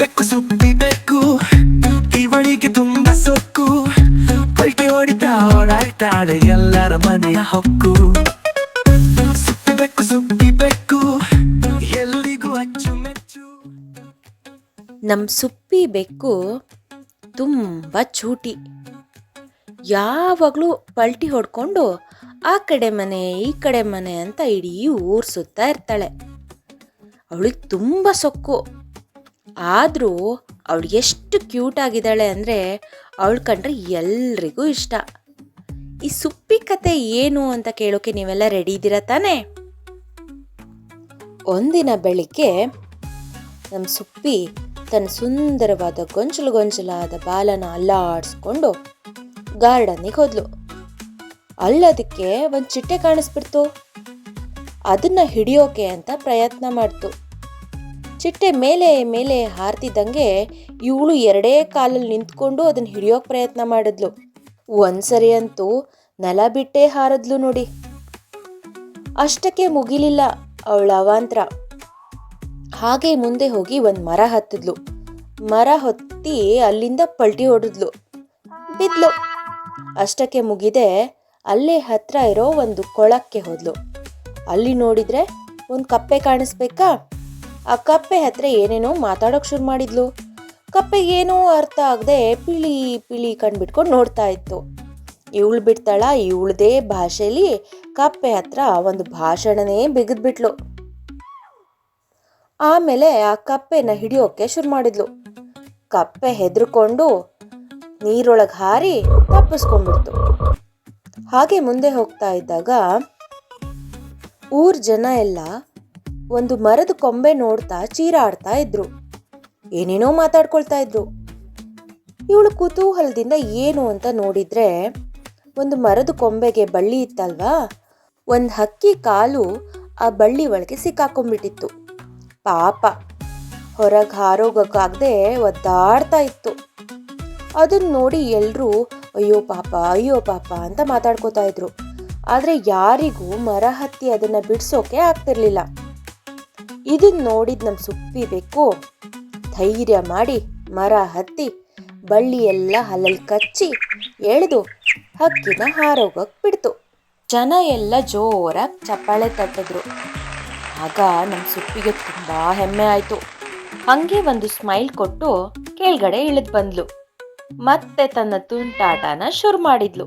ಬೆಕ್ಕು ಸುಪ್ಪಿ ಬೆಕ್ಕು ಇವಳಿಗೆ ತುಂಬ ಸೊಕ್ಕು. ಪಲ್ಟಿ ಹೊಡಿತಾ ಓಡಾಡ್ತಾಳೆ ಎಲ್ಲರ ಮನೆಯ ಹೊಕ್ಕು. ಸುಪ್ಪಿ ಬೆಕ್ಕು ಸುಪ್ಪಿ ಬೆಕ್ಕು, ಎಲ್ಲಿಗೂ ಅಚ್ಚುಮೆಚ್ಚು ನಮ್ಮ ಸುಪ್ಪಿ ಬೆಕ್ಕು ತುಂಬ ಚೂಟಿ. ಯಾವಾಗ್ಲೂ ಪಲ್ಟಿ ಹೊಡ್ಕೊಂಡು ಆ ಕಡೆ ಮನೆ, ಈ ಕಡೆ ಮನೆ ಅಂತ ಇಡೀ ಊರು ಸುತ್ತಾ ಇರ್ತಾಳೆ. ಅವಳಿಗೆ ತುಂಬ ಸೊಕ್ಕು. ಆದರೂ ಅವಳು ಎಷ್ಟು ಕ್ಯೂಟ್ ಆಗಿದ್ದಾಳೆ ಅಂದರೆ ಅವಳು ಕಂಡ್ರೆ ಎಲ್ರಿಗೂ ಇಷ್ಟ. ಈ ಸುಪ್ಪಿ ಕತೆ ಏನು ಅಂತ ಕೇಳೋಕೆ ನೀವೆಲ್ಲ ರೆಡಿ ಇದ್ದೀರಾ ತಾನೇ? ಒಂದಿನ ಬೆಳಿಗ್ಗೆ ನಮ್ಮ ಸುಪ್ಪಿ ತನ್ನ ಸುಂದರವಾದ ಗೊಂಚಲು ಗೊಂಚಲಾದ ಬಾಲನ ಅಲ್ಲಾಡಿಸ್ಕೊಂಡು ಗಾರ್ಡನ್ನಿಗೆ ಹೋದ್ಲು. ಅಲ್ಲದಕ್ಕೆ ಒಂದು ಚಿಟ್ಟೆ ಕಾಣಿಸ್ಬಿಡ್ತು. ಅದನ್ನ ಹಿಡಿಯೋಕೆ ಅಂತ ಪ್ರಯತ್ನ ಮಾಡ್ತು. ಚಿಟ್ಟೆ ಮೇಲೆ ಮೇಲೆ ಹಾರ್ತಿದ್ದಂಗೆ ಇವಳು ಎರಡೇ ಕಾಲಲ್ಲಿ ನಿಂತ್ಕೊಂಡು ಅದನ್ನ ಹಿಡಿಯೋಕೆ ಪ್ರಯತ್ನ ಮಾಡಿದ್ಲು. ಒಂದ್ಸರಿ ಅಂತೂ ನೆಲ ಬಿಟ್ಟೇ ಹಾರದ್ಲು ನೋಡಿ. ಅಷ್ಟಕ್ಕೆ ಮುಗಿಲಿಲ್ಲ ಅವಳ ಅವಾಂತರ. ಹಾಗೆ ಮುಂದೆ ಹೋಗಿ ಒಂದು ಮರ ಹತ್ತಿದ್ಲು. ಮರ ಹೊತ್ತಿ ಅಲ್ಲಿಂದ ಪಲ್ಟಿ ಹೊಡೆದ್ಲು. ಬಿದ್ಲು. ಅಷ್ಟಕ್ಕೆ ಮುಗಿದೆ ಅಲ್ಲೇ ಹತ್ರ ಇರೋ ಒಂದು ಕೊಳಕ್ಕೆ ಹೋದ್ಲು. ಅಲ್ಲಿ ನೋಡಿದ್ರೆ ಒಂದು ಕಪ್ಪೆ ಕಾಣಿಸ್ಬೇಕಾ? ಆ ಕಪ್ಪೆ ಹತ್ರ ಏನೇನೋ ಮಾತಾಡೋಕೆ ಶುರು ಮಾಡಿದ್ಲು. ಕಪ್ಪೆಗೇನೂ ಅರ್ಥ ಆಗದೆ ಪಿಳಿ ಪಿಳಿ ಕಣ್ಬಿಟ್ಕೊಂಡು ನೋಡ್ತಾ ಇತ್ತು. ಇವಳು ಬಿಡ್ತಾಳ, ಇವಳದೇ ಭಾಷೆಯಲ್ಲಿ ಕಪ್ಪೆ ಹತ್ರ ಒಂದು ಭಾಷಣನೇ ಬಿಗಿದ್ಬಿಟ್ಲು. ಆಮೇಲೆ ಆ ಕಪ್ಪೆನ ಹಿಡಿಯೋಕೆ ಶುರು ಮಾಡಿದ್ಲು. ಕಪ್ಪೆ ಹೆದರ್ಕೊಂಡು ನೀರೊಳಗೆ ಹಾರಿ ತಪ್ಪಿಸ್ಕೊಂಡ್ಬಿಡ್ತು. ಹಾಗೆ ಮುಂದೆ ಹೋಗ್ತಾ ಇದ್ದಾಗ ಊರ್ ಜನ ಎಲ್ಲ ಒಂದು ಮರದ ಕೊಂಬೆ ನೋಡ್ತಾ ಚೀರಾಡ್ತಾ ಇದ್ರು. ಏನೇನೋ ಮಾತಾಡ್ಕೊಳ್ತಾ ಇದ್ರು. ಇವಳು ಕುತೂಹಲದಿಂದ ಏನು ಅಂತ ನೋಡಿದ್ರೆ, ಒಂದು ಮರದ ಕೊಂಬೆಗೆ ಬಳ್ಳಿ ಇತ್ತಲ್ವಾ? ಒಂದು ಹಕ್ಕಿ ಕಾಲು ಆ ಬಳ್ಳಿ ಒಳಗೆ ಸಿಕ್ಕಾಕೊಂಡ್ಬಿಟ್ಟಿತ್ತು. ಪಾಪ, ಹೊರಗೆ ಹಾರೋಗಕ್ಕಾಗದೆ ಒದ್ದಾಡ್ತಾ ಇತ್ತು. ಅದನ್ನ ನೋಡಿ ಎಲ್ಲರೂ ಅಯ್ಯೋ ಪಾಪ ಅಯ್ಯೋ ಪಾಪ ಅಂತ ಮಾತಾಡ್ಕೋತಾ ಇದ್ರು. ಆದರೆ ಯಾರಿಗೂ ಮರ ಹತ್ತಿ ಅದನ್ನು ಬಿಡಿಸೋಕೆ ಆಗ್ತಿರ್ಲಿಲ್ಲ. ಇದನ್ನ ನೋಡಿದ ನಮ್ಮ ಸುಪ್ಪಿ ಬೇಕು ಧೈರ್ಯ ಮಾಡಿ ಮರ ಹತ್ತಿ ಬಳ್ಳಿ ಎಲ್ಲ ಹಲ್ಲಲ್ಲಿ ಕಚ್ಚಿ ಎಳೆದು ಹಕ್ಕಿನ ಹಾರೋಗಕ್ ಬಿಡ್ತು. ಜನ ಎಲ್ಲ ಜೋರಾಗಿ ಚಪ್ಪಾಳೆ ತಟ್ಟಿದ್ರು. ಆಗ ನಮ್ಮ ಸುಪ್ಪಿಗೆ ತುಂಬಾ ಹೆಮ್ಮೆ ಆಯ್ತು. ಹಂಗೆ ಒಂದು ಸ್ಮೈಲ್ ಕೊಟ್ಟು ಕೆಳಗಡೆ ಇಳಿದು ಬಂದ್ಲು. ಮತ್ತೆ ತನ್ನ ತುಂಟಾಟನ ಶುರು ಮಾಡಿದ್ಲು.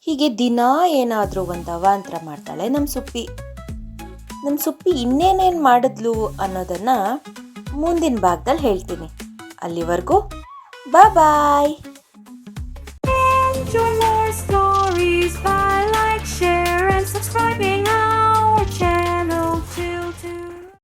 ಹೀಗೆ ದಿನಾ ಏನಾದರೂ ಒಂದು ಅವಾಂತರ ಮಾಡ್ತಾಳೆ ನಮ್ಮ ಸುಪ್ಪಿ. ನಮ್ಮ ಸುಪ್ಪಿ ಇನ್ನೇನೇನು ಮಾಡಿದ್ಲು ಅನ್ನೋದನ್ನು ಮುಂದಿನ ಭಾಗದಲ್ಲಿ ಹೇಳ್ತೀನಿ. ಅಲ್ಲಿವರೆಗೂ ಬಾಯ್